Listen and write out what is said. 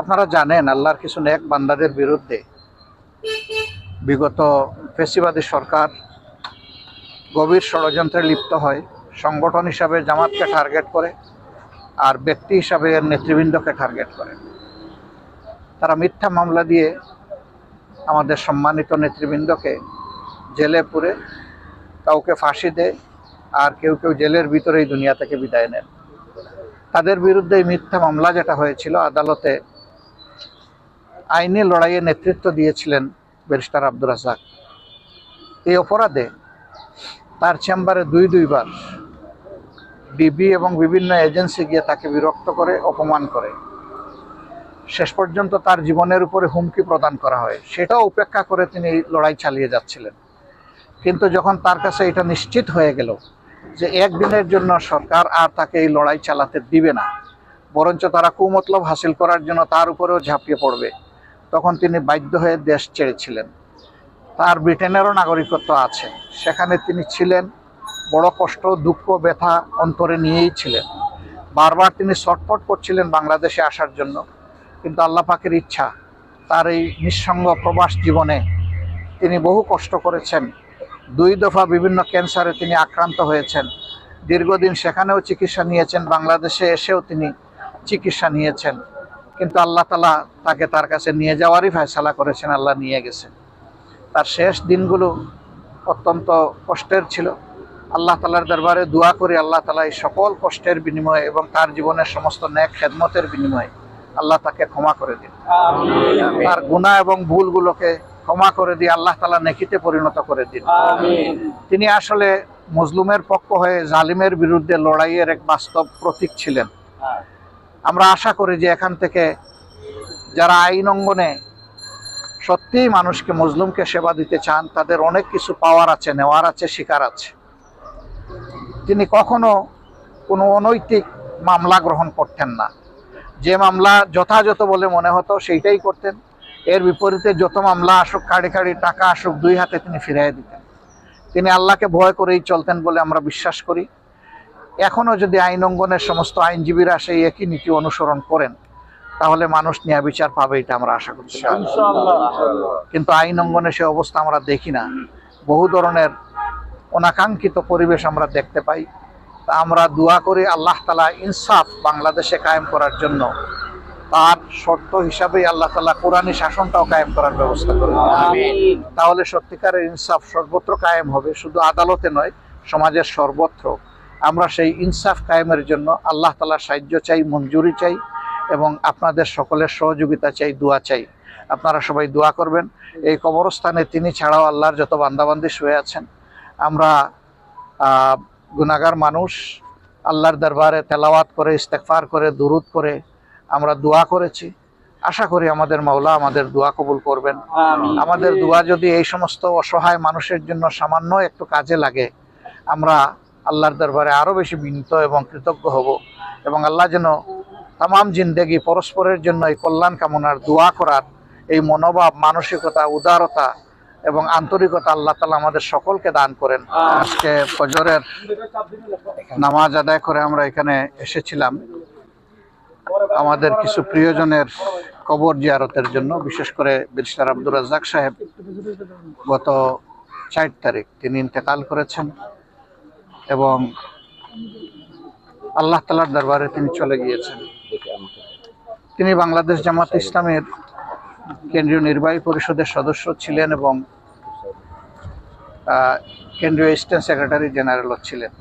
আপনারা জানেন, আল্লাহর কিছু নেক বান্দাদের বিরুদ্ধে বিগত ফেসিবাদী সরকার গভীর ষড়যন্ত্রে লিপ্ত হয়। সংগঠন হিসাবে জামাতকে টার্গেট করে আর ব্যক্তি হিসাবে নেতৃবৃন্দকে টার্গেট করে। তারা মিথ্যা মামলা দিয়ে আমাদের সম্মানিত নেতৃবৃন্দকে জেলে পুরে, কাউকে ফাঁসি দেয় আর কেউ কেউ জেলের ভিতরেই দুনিয়া থেকে বিদায় নেন। তাদের বিরুদ্ধে মিথ্যা মামলা যেটা হয়েছিল, আদালতে আইনি লড়াইয়ে নেতৃত্ব দিয়েছিলেন ব্যারিস্টার আব্দুর রাজাক এই অপরাধে তার চেম্বারে দুই দুইবার ডিবি এবং বিভিন্ন এজেন্সি গিয়ে তাকে বিরক্ত করে, অপমান করে। শেষ পর্যন্ত তার জীবনের উপরে হুমকি প্রদান করা হয়। সেটাও উপেক্ষা করে তিনি লড়াই চালিয়ে যাচ্ছিলেন। কিন্তু যখন তার কাছে এটা নিশ্চিত হয়ে গেল যে একদিনের জন্য সরকার আর তাকে এই লড়াই চালাতে দিবে না, বরঞ্চ তারা কুমতলব হাসিল করার জন্য তার উপরেও ঝাঁপিয়ে পড়বে তখন তিনি বাধ্য হয়ে দেশ ছেড়েছিলেন। তার ব্রিটেনেরও নাগরিকত্ব আছে। সেখানে তিনি ছিলেন, বড় কষ্ট, দুঃখ, ব্যথা অন্তরে নিয়েই ছিলেন। বারবার তিনি ছটফট করছিলেন বাংলাদেশে আসার জন্য। কিন্তু আল্লাহ পাকের ইচ্ছা, তার এই নিঃসঙ্গ প্রবাস জীবনে তিনি বহু কষ্ট করেছেন। দুই দফা বিভিন্ন ক্যান্সারে তিনি আক্রান্ত হয়েছেন। দীর্ঘদিন সেখানেও চিকিৎসা নিয়েছেন। বাংলাদেশে এসেও তিনি চিকিৎসা নিয়েছেন। কিন্তু আল্লাহ তালা তাকে তার কাছে নিয়ে যাওয়ারই ফয়সালা করেছেন আল্লাহ নিয়ে গেছেন। তার শেষ দিনগুলো অত্যন্ত কষ্টের ছিল। আল্লাহ তালার দরবারে দোয়া করি আল্লাহ তালা এই সকল কষ্টের বিনিময়ে এবং তার জীবনের সমস্ত ন্যাক খেদমতের বিনিময়ে আল্লাহ তাকে ক্ষমা করে দিন। তার গুণা এবং ভুলগুলোকে ক্ষমা করে দিয়ে আল্লাহ তালা নেকিতে পরিণত করে দিন। তিনি আসলে মজলুমের পক্ষ হয়ে জালিমের বিরুদ্ধে লড়াইয়ের এক বাস্তব প্রতীক ছিলেন। আমরা আশা করি যে এখান থেকে যারা আইন অঙ্গনে সত্যিই মানুষকে মজলুমকে সেবা দিতে চান, তাদের অনেক কিছু পাওয়ার আছে, নেওয়ার আছে, শিকার আছে। তিনি কখনো কোনো অনৈতিক মামলা গ্রহণ করতেন না। যে মামলা যথাযথ বলে মনে হতো সেইটাই করতেন। এর বিপরীতে যত মামলা আসুক, কাড়ি কাড়ি টাকা আসুক, দুই হাতে তিনি ফিরিয়ে দিতেন। তিনি আল্লাহকে ভয় করেই চলতেন বলে আমরা বিশ্বাস করি। এখনও যদি আইন অঙ্গনের সমস্ত আইনজীবীরা সেই একই নীতি অনুসরণ করেন তাহলে মানুষ ন্যায় বিচার পাবে এটা আমরা আশা পারি কিন্তু আইন অঙ্গনে সে অবস্থা আমরা দেখি না। বহু ধরনের অনাকাঙ্ক্ষিত পরিবেশ আমরা দেখতে পাই। তা আমরা দোয়া করি আল্লাহ তালা ইনসাফ বাংলাদেশে কায়েম করার জন্য। তার শর্ত হিসাবেই আল্লাহ তালা কোরআনী শাসনটাও কায়েম করার ব্যবস্থা করবেন তাহলে সত্যিকারের ইনসাফ সর্বত্র কায়েম হবে। শুধু আদালতে নয় সমাজের সর্বত্র। আমরা সেই ইনসাফ কায়েমের জন্য আল্লাহ তালার সাহায্য চাই মঞ্জুরি চাই এবং আপনাদের সকলের সহযোগিতা চাই দোয়া চাই। আপনারা সবাই দোয়া করবেন। এই কবরস্থানে তিনি ছাড়াও আল্লাহর যত বান্দাবান্দি শুয়ে আছেন আমরা গুনাগার মানুষ আল্লাহর দরবারে তেলাওয়াত করে ইস্তেকফার করে দুরুদ করে আমরা দোয়া করেছি। আশা করি আমাদের মাওলা আমাদের দোয়া কবুল করবেন। আমাদের দোয়া যদি এই সমস্ত অসহায় মানুষের জন্য সামান্য একটু কাজে লাগে আমরা আল্লাহর দরবারে আরও বেশি বিনীত এবং কৃতজ্ঞ হব এবং আল্লাহ যেন তামাম জিন্দেগি পরস্পরের জন্য এই কল্যাণ কামনার দোয়া করার এই মনোভাব মানসিকতা উদারতা এবং আন্তরিকতা আল্লাহ তালা আমাদের সকলকে দান করেন। আজকে ফজরের নামাজ আদায় করে আমরা এখানে এসেছিলাম। আমাদের কিছু প্রিয়জনের কবর জিয়ারতের জন্য বিশেষ করে ব্যারিস্টার আব্দুর রাজ্জাক সাহেব গত চার তারিখ তিনি ইন্তেকাল করেছেন। এবং আল্লাহ তালার দরবারে তিনি চলে গিয়েছেন। তিনি বাংলাদেশ জামাত ইসলামের কেন্দ্রীয় নির্বাহী পরিষদের সদস্য ছিলেন এবং কেন্দ্রীয় স্টেট সেক্রেটারি জেনারেলও ছিলেন।